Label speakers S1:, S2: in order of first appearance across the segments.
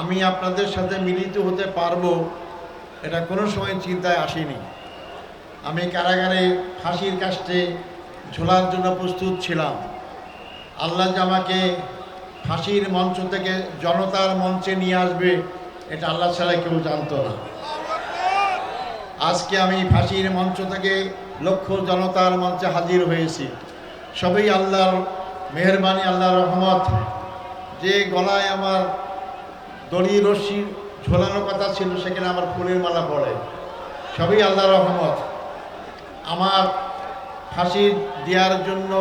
S1: আমি আপনাদের সাথে মিলিত হতে পারব, এটা কোনো সময় চিন্তায় আসেনি। আমি কারাগারে ফাঁসির কাস্টে ঝোলার জন্য প্রস্তুত ছিলাম। আল্লাহ যে আমাকে ফাঁসির মঞ্চ থেকে জনতার মঞ্চে নিয়ে আসবে, এটা আল্লাহ ছাড়া কেউ জানতো না। আজকে আমি ফাঁসির মঞ্চ থেকে লক্ষ জনতার মঞ্চে হাজির হয়েছি। সবই আল্লাহর মেহরবানি, আল্লাহর রহমত। যে গলায় আমার দড়ি রশ্মি ঝোলানোর কথা ছিল সেখানে আমার ফুলের মালা পড়ে। সবই আল্লাহ রহমত। আমার ফাঁসি দেওয়ার জন্য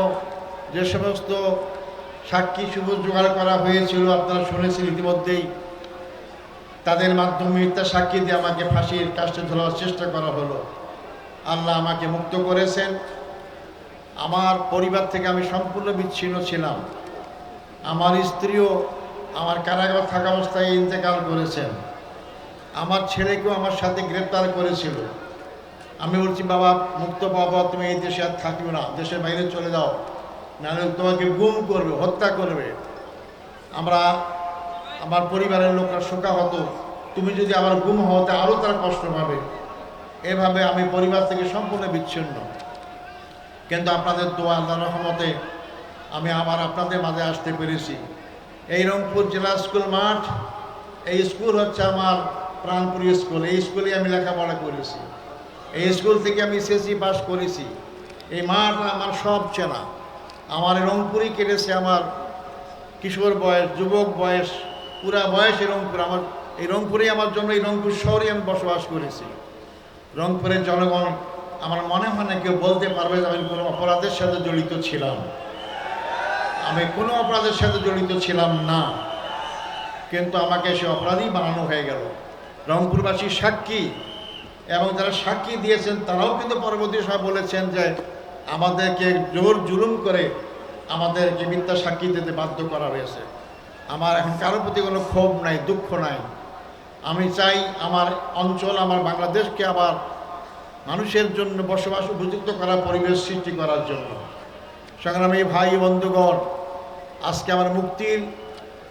S1: যে সমস্ত সাক্ষী শুভ জোগাড় করা হয়েছিল, আপনারা শুনেছেন ইতিমধ্যেই, তাদের মাধ্যমে মিথ্যা সাক্ষী দিয়ে আমাকে ফাঁসির কাষ্টে ঝোলার চেষ্টা করা হলো। আল্লাহ আমাকে মুক্ত করেছেন। আমার পরিবার থেকে আমি সম্পূর্ণ বিচ্ছিন্ন ছিলাম। আমার স্ত্রীও আমার কারাগার থাকা অবস্থায় ইন্তেকাল করেছেন? আমার ছেলেকেও আমার সাথে গ্রেপ্তার করেছিল। আমি বলছি, বাবা, মুক্ত বাবা তুমি এই দেশে আর থাকিও না। দেশের বাইরে চলে যাও। নাহলে তোমাকে গুম করবে, হত্যা করবে। আমরা, আমার পরিবারের লোকরা শোকাহত। তুমি যদি আবার গুম হও, তা আরও তারা কষ্ট পাবে। এভাবে আমি পরিবার থেকে সম্পূর্ণ বিচ্ছিন্ন। কিন্তু আপনাদের দোয়া আল্লাহ রহমতে আমি আবার আপনাদের মাঝে আসতে পেরেছি। এই রংপুর জেলা স্কুল মাঠ, এই স্কুল হচ্ছে আমার প্রাণপুরী স্কুল। এই স্কুলে আমি লেখাপড়া করেছি। এই স্কুল থেকে আমি এসএসসি পাস করেছি। এই মাঠ আমার সব চেনা। আমার রংপুরই কেটেছে আমার কিশোর বয়স, যুবক বয়স, পুরা বয়স এই রংপুর। আমার এই রংপুরেই আমার জন্য এই রংপুর শহরে আমি বসবাস করেছি। রংপুরের জনগণ আমার মনে হয় না কেউ বলতে পারবে যে আমি কোনো অপরাধের সাথে জড়িত ছিলাম। আমি কোনো অপরাধের সাথে জড়িত ছিলাম না। কিন্তু আমাকে সে অপরাধী বানানো হয়ে গেল। রংপুরবাসী সাক্ষী এবং যারা সাক্ষী দিয়েছেন, তারাও কিন্তু পরবর্তী সময় বলেছেন যে আমাদেরকে জোর জুলুম করে আমাদেরকে মিথ্যা সাক্ষী দিতে বাধ্য করা হয়েছে। আমার এখন কারোর প্রতি কোনো ক্ষোভ নাই, দুঃখ নাই। আমি চাই আমার অঞ্চল, আমার বাংলাদেশকে আবার মানুষের জন্য বসবাস উপযুক্ত করার পরিবেশ সৃষ্টি করার জন্য। সংগ্রামী ভাই বন্ধুগণ আজকে আমার মুক্তির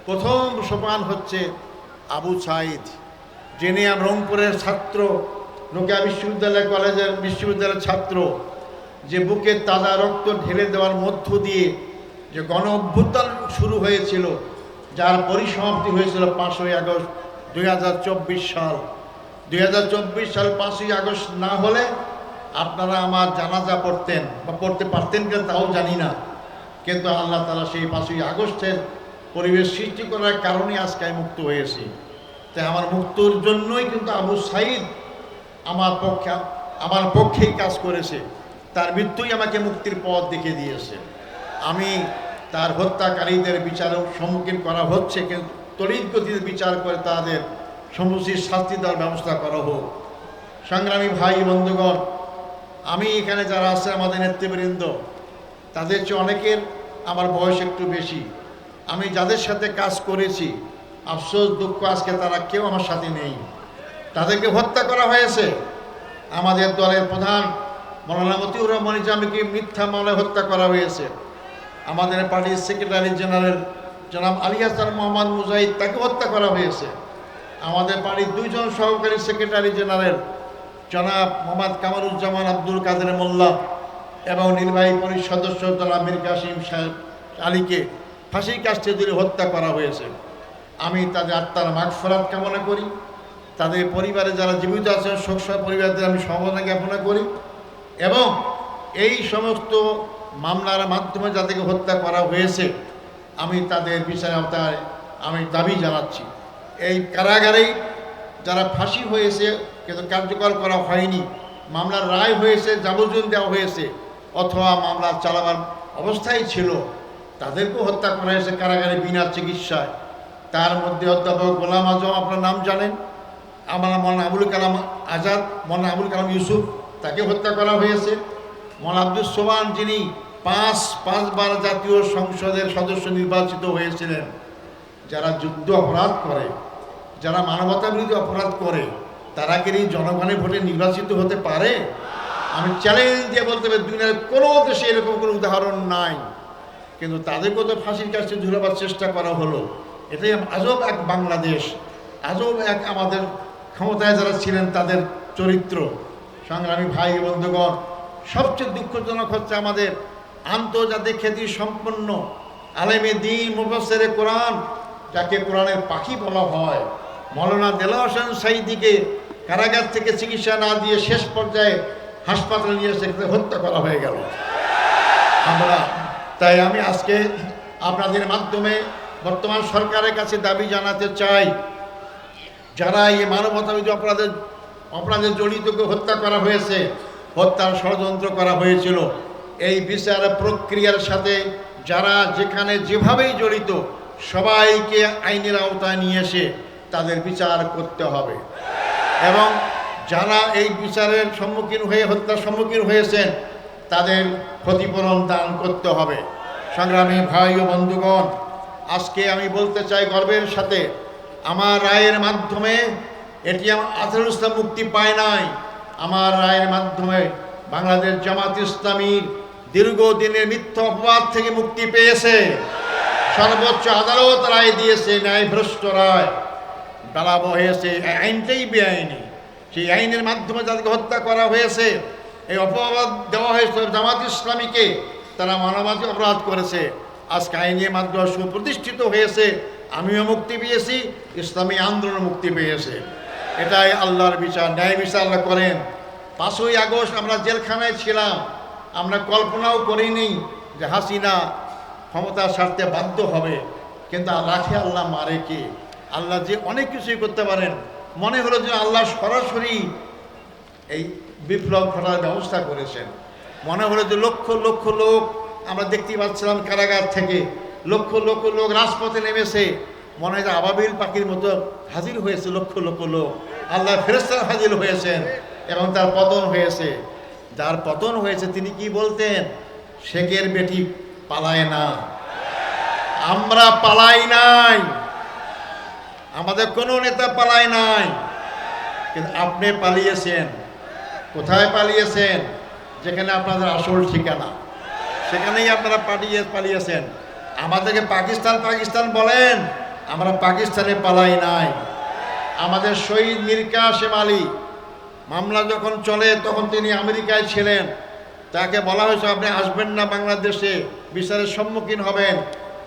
S1: প্রথম সোপান হচ্ছে আবু সাইদ যিনি রংপুরের ছাত্র, নোকিয়া বিশ্ববিদ্যালয় কলেজের বিশ্ববিদ্যালয়ের ছাত্র, যে বুকে তাজা রক্ত ঢেলে দেওয়ার মধ্য দিয়ে যে গণ অভ্যুত্থান শুরু হয়েছিল, যার পরিসমাপ্তি হয়েছিল পাঁচই আগস্ট দুই হাজার চব্বিশ সাল। দুই হাজার চব্বিশ সাল পাঁচই আগস্ট না হলে আপনারা আমার জানাজা পড়তেন বা পড়তে পারতেন কিনা তাও জানি না। কিন্তু আল্লাহ তালা সেই পাঁচই আগস্টের পরিবেশ সৃষ্টি করার কারণে আজকে আমি মুক্ত হয়েছি। তাই আমার মুক্তর জন্যই কিন্তু আবু সাইদ আমার পক্ষে, আমার পক্ষেই কাজ করেছে। তার মৃত্যুই আমাকে মুক্তির পথ দেখিয়ে দিয়েছে। আমি তার হত্যাকারীদের বিচারের সম্মুখীন করা হচ্ছে, কিন্তু তড়িৎ গতিতে বিচার করে তাদের সমুচিত শাস্তি দেওয়ার ব্যবস্থা করা হোক। সংগ্রামী ভাই বন্ধুগণ, আমি এখানে যারা আছে আমাদের নেতৃবৃন্দ, তাদের চেয়ে অনেকের আমার বয়স একটু বেশি। আমি যাদের সাথে কাজ করেছি, আফসোস, দুঃখ, আজকে তারা কেউ আমার সাথে নেই। তাদেরকে হত্যা করা হয়েছে। আমাদের দলের প্রধান মৌলানা মতিউর রহমান ইসলামীকে মিথ্যা মামলায় হত্যা করা হয়েছে। আমাদের পার্টির সেক্রেটারি জেনারেল জনাব আলী হাসান মোহাম্মদ মুজাহিদ তাকে হত্যা করা হয়েছে। আমাদের পার্টির দুইজন সহকারী সেক্রেটারি জেনারেল জনাব মোহাম্মদ কামারুজ্জামান আব্দুল কাদের মোল্লা এবং নির্বাহী পরিষদ সদস্য জনাব মীর কাসিম সাহেব আলীকে ফাঁসির কাস্টে দিলে হত্যা করা হয়েছে। আমি তাদের আত্মার মাগফরাত কামনা করি। তাদের পরিবারে যারা জীবিত আছে, শোকসহ পরিবারদের আমি সমবেদনা জ্ঞাপনা করি এবং এই সমস্ত মামলার মাধ্যমে যাদেরকে হত্যা করা হয়েছে, আমি তাদের বিচার আওতায় আমি দাবি জানাচ্ছি। এই কারাগারেই যারা ফাঁসি হয়েছে, কিন্তু কার্যকর করা হয়নি, মামলার রায় হয়েছে যাবজ্জীবন দেওয়া হয়েছে অথবা মামলা চালাবার অবস্থায় ছিল, তাদেরকেও হত্যা করা হয়েছে কারাগারে বিনা চিকিৎসায়। তার মধ্যে অধ্যাপক গোলাম আজম, আপনার নাম জানেন? আমার মন আবুল কালাম আজাদ মন আবুল কালাম ইউসুফ, তাকে হত্যা করা হয়েছে। মন আব্দুল সোমান, যিনি পাঁচ, পাঁচবার জাতীয় সংসদের সদস্য নির্বাচিত হয়েছিলেন। যারা যুদ্ধ অপরাধ করে, যারা মানবতা বিরোধী অপরাধ করে, তারা কি জনগণের ভোটে নির্বাচিত হতে পারে? আমি চ্যালেঞ্জ দিয়ে বলতে পারি দুনিয়ার কোনো দেশে এরকম কোনো উদাহরণ নাই। কিন্তু তাদেরকেও তো ফাঁসির কাছে ঝুলাবার চেষ্টা করা হলো। এটাই আজব এক বাংলাদেশ, আজব এক আমাদের ক্ষমতায় যারা ছিলেন তাদের চরিত্র। সংগ্রামী ভাই বন্ধুগণ, সবচেয়ে দুঃখজনক হচ্ছে আমাদের আন্তর্জাতিক খ্যাতি সম্পন্ন আলেমে দিন মুফসেরে কোরআন, যাকে কোরআনের পাখি বলা হয়। মৌলানা দেলা হোসেন সাইদিকে কারাগার থেকে চিকিৎসা না দিয়ে শেষ পর্যায়ে হাসপাতালে নিয়ে সেখানে হত্যা করা হয়ে গেল। আমরা, তাই আমি আজকে আপনাদের মাধ্যমে বর্তমান সরকারের কাছে দাবি জানাতে চাই, যারা এই মানবতাবিধি অপরাধের অপরাধে জড়িতকে হত্যা করা হয়েছে, হত্যার ষড়যন্ত্র করা হয়েছিল, এই বিচার প্রক্রিয়ার সাথে যারা যেখানে যেভাবেই জড়িত, সবাইকে আইনের আওতায় নিয়ে এসে তাদের বিচার করতে হবে। এবং যারা এই বিচারের সম্মুখীন হয়ে, হত্যার সম্মুখীন হয়েছেন, তাদের ক্ষতিপূরণ দান করতে হবে। সংগ্রামী ভাই ও বন্ধুগণ, আজকে আমি বলতে চাই গর্বের সাথে, আমার রায়ের মাধ্যমে এটি আমার ইসলাম মুক্তি পায় নাই। আমার রায়ের মাধ্যমে বাংলাদেশ জামাত ইসলামীর দীর্ঘদিনের মিথ্যা অপবাদ থেকে মুক্তি পেয়েছে। সর্বোচ্চ আদালত রায় দিয়েছে ন্যায় ভ্রষ্ট রায়। ডালাব হয়েছে, আইনটাই বেআইনি। সেই আইনের মাধ্যমে যাদেরকে হত্যা করা হয়েছে, এই অপবাদ দেওয়া হয়েছে জামাত ইসলামীকে, তারা মানবাধিক অপরাধ করেছে। আজকে আইনের মাধ্যমে সুপ্রতিষ্ঠিত হয়েছে, আমিও মুক্তি পেয়েছি, ইসলামী আন্দোলন মুক্তি পেয়েছে। এটাই আল্লাহর বিচার, ন্যায় বিচার করেন। পাঁচই আগস্ট আমরা জেলখানায় ছিলাম, আমরা কল্পনাও করিনি যে হাসিনা ক্ষমতা স্বার্থে বাধ্য হবে, কিন্তু রাখে আল্লাহ মারে কে? আল্লাহ যে অনেক কিছুই করতে পারেন মনে হলো যে আল্লাহ সরাসরি এই বিপ্লব ঘটার ব্যবস্থা করেছেন। মনে হলো যে লক্ষ লক্ষ লোক, আমরা দেখতেই পাচ্ছিলাম কারাগার থেকে, লক্ষ লক্ষ লোক রাজপথে নেমেছে। মনে হয় আবাবিল পাখির মতো হাজির হয়েছে লক্ষ লক্ষ লোক। আল্লাহ ফেরেস্তার হাজির হয়েছেন এবং তার পতন হয়েছে। যার পতন হয়েছে তিনি কি বলতেন? শেখের বেটি পালায় না। আমরা পালাই নাই। আমাদের কোনো নেতা পালায় নাই। কিন্তু আপনি পালিয়েছেন। কোথায় পালিয়েছেন? যেখানে আপনাদের আসল ঠিকানা। সেখানেই আপনারা পালিয়ে, পালিয়েছেন। আমাদেরকে পাকিস্তান পাকিস্তান বলেন, আমরা পাকিস্তানে পালাই নাই। আমাদের শহীদ মীর কাসেম আলী, মামলা যখন চলে, তখন তিনি আমেরিকায় ছিলেন। তাকে বলা হয়েছে, আপনি আসবেন না বাংলাদেশে, বিচারের সম্মুখীন হবেন।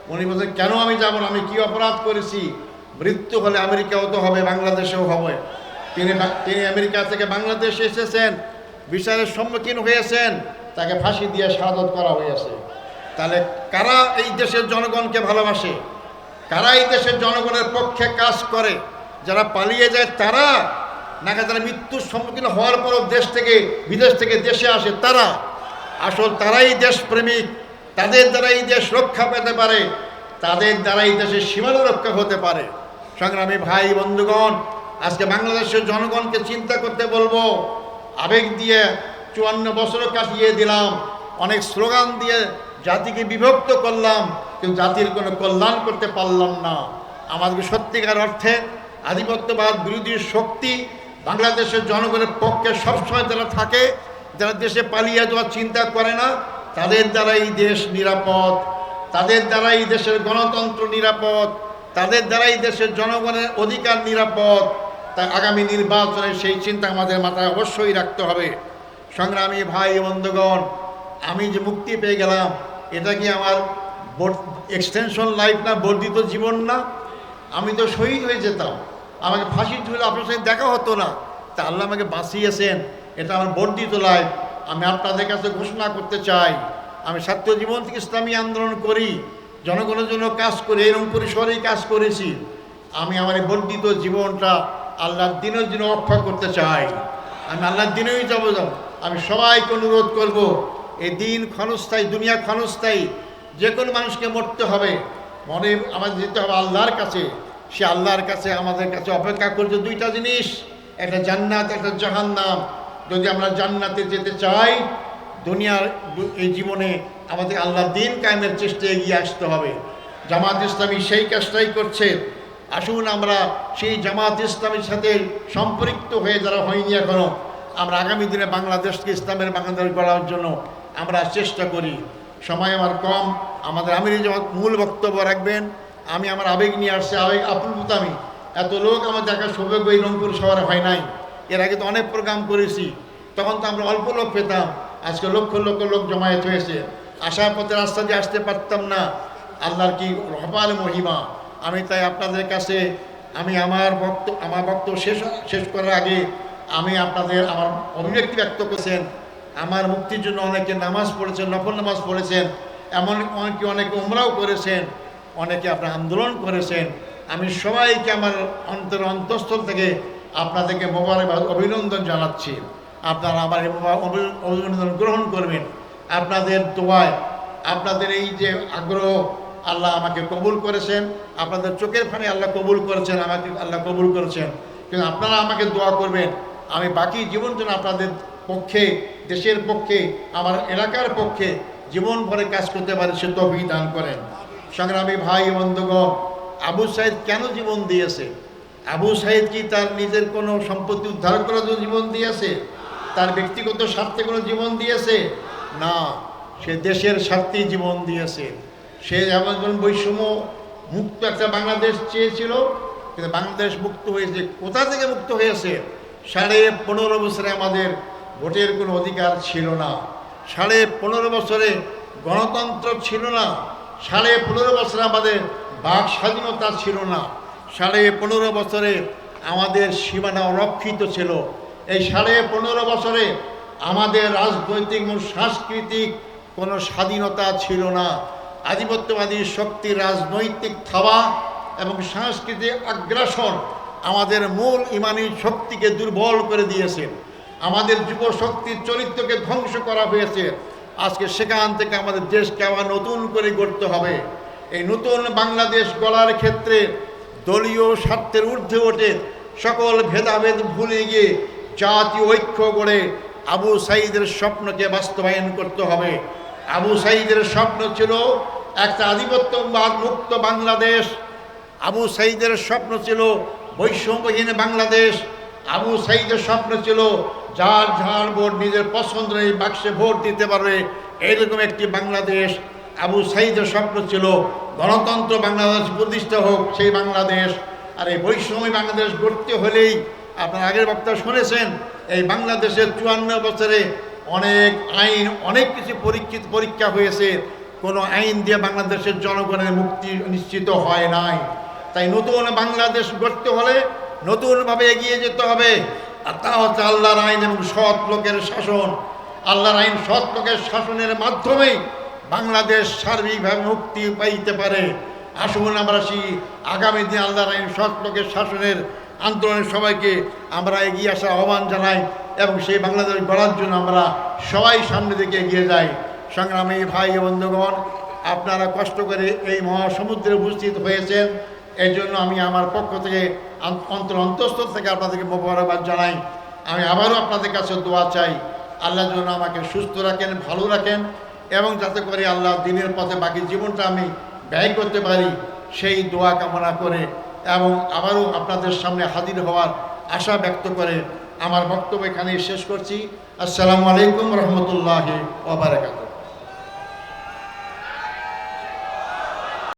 S1: উনি বলছেন, কেন আমি যাব আমি কি অপরাধ করেছি? মৃত্যু হলে আমেরিকাও তো হবে, বাংলাদেশেও হবে। তিনি তিনি আমেরিকা থেকে বাংলাদেশে এসেছেন, বিচারের সম্মুখীন হয়েছেন, তাকে ফাঁসি দিয়ে শাহাদত করা হয়েছে। তাহলে কারা এই দেশের জনগণকে ভালোবাসে? কারা এই দেশের জনগণের পক্ষে কাজ করে? যারা পালিয়ে যায় তারা? নাকি যারা মৃত্যুর সম্মুখীন হওয়ার পরও দেশ থেকে, বিদেশ থেকে দেশে আসে তারা? আসল তারাই দেশপ্রেমিক। তাদের দ্বারা এই দেশ রক্ষা পেতে পারে, তাদের দ্বারা এই দেশের সীমানা রক্ষা হতে পারে। সংগ্রামী ভাই বন্ধুগণ, আজকে বাংলাদেশের জনগণকে চিন্তা করতে বলব। আবেগ দিয়ে চুয়ান্ন বছর কাটিয়ে দিলাম, অনেক স্লোগান দিয়ে জাতিকে বিভক্ত করলাম, কিন্তু জাতির কোনো কল্যাণ করতে পারলাম না। আমাদের সত্যিকার অর্থে আধিপত্যবাদ বিরোধী শক্তি বাংলাদেশের জনগণের পক্ষে সবসময় যারা থাকে, যারা দেশে পালিয়ে যাওয়ার চিন্তা করে না, তাদের দ্বারা এই দেশ নিরাপদ, তাদের দ্বারা এই দেশের গণতন্ত্র নিরাপদ তাদের দ্বারা এই দেশের জনগণের অধিকার নিরাপদ। তাই আগামী নির্বাচনে সেই চিন্তা আমাদের মাথায় অবশ্যই রাখতে হবে। সংগ্রামী ভাই বন্ধুগণ, আমি যে মুক্তি পেয়ে গেলাম, এটা কি আমার এক্সটেনশন লাইফ না বর্ধিত জীবন না? আমি তো শহীদ হয়ে যেতাম। আমাকে ফাঁসি ঝুলে আপনার সাথে দেখা হতো না। তা আল্লাহ আমাকে বাঁচিয়েছেন, এটা আমার বর্ধিত লাইফ আমি আপনাদের কাছে ঘোষণা করতে চাই। আমি ছাত্র জীবন থেকে ইসলামী আন্দোলন করি। জনগণের জন্য কাজ করে এরকম পরিসরেই কাজ করেছি। আমি আমার বর্ধিত জীবনটা আল্লাহর দিনের জন্য অক্ষয় করতে চাই। আমি আল্লাহর দিনেই যাব, যাব। আমি সবাইকে অনুরোধ করব, এই দিন ক্ষণস্থায়ী, দুনিয়া ক্ষণস্থায়ী, যে কোনো মানুষকে মরতে হবে। মনে আমাদের যেতে হবে আল্লাহর কাছে। সে আল্লাহর কাছে, আমাদের কাছে অপেক্ষা করছে দুইটা জিনিস। একটা জান্নাত, একটা জাহান্নাম। যদি আমরা জান্নাতে যেতে চাই দুনিয়ার এই জীবনে আমাদের আল্লাহ দিন কায়েমের চেষ্টা এগিয়ে আসতে হবে। জামাত ইসলামী সেই কাজটাই করছে। আসুন আমরা সেই জামাত ইসলামীর সাথে সম্পৃক্ত হয়ে যারা হয়নি এখনও, আমরা আগামী দিনে বাংলাদেশকে ইসলামের বাংলাদেশ গড়ার জন্য আমরা চেষ্টা করি। সময় আমার কম, আমাদের আমির জামাত মূল বক্তব্য রাখবেন। আমি আমার আবেগ নিয়ে আসছে, আবেগ আপ্লুত আমি এত লোক আমার দেখা সৌভাগ্য এই রংপুর শহরে হয় নাই। এর আগে তো অনেক প্রোগ্রাম করেছি, তখন তো আমরা অল্প লোক পেতাম। আজকে লক্ষ লক্ষ লোক জমায়েত হয়েছে। আসার পথে রাস্তা দিয়ে আসতে পারতাম না। আল্লাহর কি রহমান মহিমা। আমি তাই আপনাদের কাছে, আমি আমার বক্ত, আমার বক্তব্য শেষ শেষ করার আগে আমি আপনাদের আমার অভিব্যক্তি ব্যক্ত করছেন। আমার মুক্তির জন্য অনেকে নামাজ পড়েছেন, নফল নামাজ পড়েছেন। এমন অনেকে অনেকে উমরাও করেছেন, অনেকে আপনার আন্দোলন করেছেন। আমি সবাইকে আমার অন্তর অন্তঃস্থল থেকে আপনাদেরকে মোবারকবাদ, অভিনন্দন জানাচ্ছি। আপনারা আমার অভিনন্দন গ্রহণ করবেন। আপনাদের দোয়ায়, আপনাদের এই যে আগ্রহ, আল্লাহ আমাকে কবুল করেছেন। আপনাদের চোখের ফানে আল্লাহ কবুল করেছেন, আমাকে আল্লাহ কবুল করেছেন। কিন্তু আপনারা আমাকে দোয়া করবেন, আমি বাকি জীবন যেন আপনাদের পক্ষে, দেশের পক্ষে, আমার এলাকার পক্ষে জীবন ভরে কাজ করতে পারে, সে তফি দান করেন। সংগ্রামী ভাই বন্ধুগণ, আবু সাইদ কেন জীবন দিয়েছে? আবু সাইদ কি তার নিজের কোনো সম্পত্তি উদ্ধার করার জন্য জীবন দিয়েছে? তার ব্যক্তিগত স্বার্থে কোনো জীবন দিয়েছে? না। সে দেশের স্বার্থেই জীবন দিয়েছে। সে যেমন বৈষম্য মুক্ত একটা বাংলাদেশ চেয়েছিল, কিন্তু বাংলাদেশ মুক্ত হয়েছে। কোথা থেকে মুক্ত হয়েছে? সাড়ে পনেরো বছরে আমাদের ভোটের কোনো অধিকার ছিল না। সাড়ে পনেরো বছরে গণতন্ত্র ছিল না। সাড়ে পনেরো বছরে আমাদের বাক স্বাধীনতা ছিল না। সাড়ে পনেরো বছরে আমাদের সীমানা অরক্ষিত ছিল। এই সাড়ে পনেরো বছরে আমাদের রাজনৈতিক এবং সাংস্কৃতিক কোনো স্বাধীনতা ছিল না। আধিপত্যবাদী শক্তির রাজনৈতিক থাবা এবং সাংস্কৃতিক আগ্রাসন আমাদের মূল ইমানি শক্তিকে দুর্বল করে দিয়েছে। আমাদের যুব শক্তির চরিত্রকে ধ্বংস করা হয়েছে। আজকে সেখান থেকে আমাদের দেশকে আবার নতুন করে গড়তে হবে। এই নতুন বাংলাদেশ গড়ার ক্ষেত্রে দলীয় স্বার্থের ঊর্ধ্বে ওঠে। সকল ভেদাভেদ ভুলে গিয়ে জাতীয় ঐক্য গড়ে আবু সাইদের স্বপ্নকে বাস্তবায়ন করতে হবে। আবু সাইদের স্বপ্ন ছিল একটা আধিপত্যবাদ মুক্ত বাংলাদেশ। আবু সাইদের স্বপ্ন ছিল বৈষম্যহীন বাংলাদেশ। আবু সাইদের স্বপ্ন ছিল যার যার ভোট নিজের পছন্দ এই বাক্সে ভোট দিতে পারবে এইরকম একটি বাংলাদেশ। আবু সাইদের স্বপ্ন ছিল গণতন্ত্র বাংলাদেশ প্রতিষ্ঠা হোক, সেই বাংলাদেশ। আর এই বৈষম্য বাংলাদেশ গড়তে হলেই আপনার আগের বক্তা শুনেছেন, এই বাংলাদেশের চুয়ান্ন বছরে অনেক আইন, অনেক কিছু পরীক্ষিত পরীক্ষা হয়েছে। কোনো আইন দিয়ে বাংলাদেশের জনগণের মুক্তি নিশ্চিত হয় নাই। তাই নতুন বাংলাদেশ গড়তে হলে নতুনভাবে এগিয়ে যেতে হবে। আর তা হচ্ছে আল্লাহর আইন এবং সৎ লোকের শাসন। আল্লাহর আইন, সৎ লোকের শাসনের মাধ্যমেই বাংলাদেশ সার্বিকভাবে মুক্তি পাইতে পারে। আসুন আমরা সেই আগামী দিন আল্লাহর আইন, সৎ লোকের শাসনের আন্দোলনের সবাইকে আমরা এগিয়ে আসার আহ্বান জানাই এবং সেই বাংলাদেশ গড়ার জন্য আমরা সবাই সামনে দিকে এগিয়ে যাই। সংগ্রামী ভাই বন্ধুগণ, আপনারা কষ্ট করে এই মহাসমুদ্রে উপস্থিত হয়েছেন। এই জন্য আমি আমার পক্ষ থেকে অন্তর অন্তঃস্থল থেকে আপনাদেরকে মোবারকবাদ জানাই। আমি আবারও আপনাদের কাছে দোয়া চাই। আল্লাহ যেন আমাকে সুস্থ রাখেন, ভালো রাখেন এবং যাতে করে আল্লাহ দিনের পথে বাকি জীবনটা আমি ব্যয় করতে পারি। সেই দোয়া কামনা করে এবং আবারও আপনাদের সামনে হাজির হওয়ার আশা ব্যক্ত করে আমার বক্তব্য এখানেই শেষ করছি। আসসালামু আলাইকুম রহমতুল্লাহ ওবরাকাত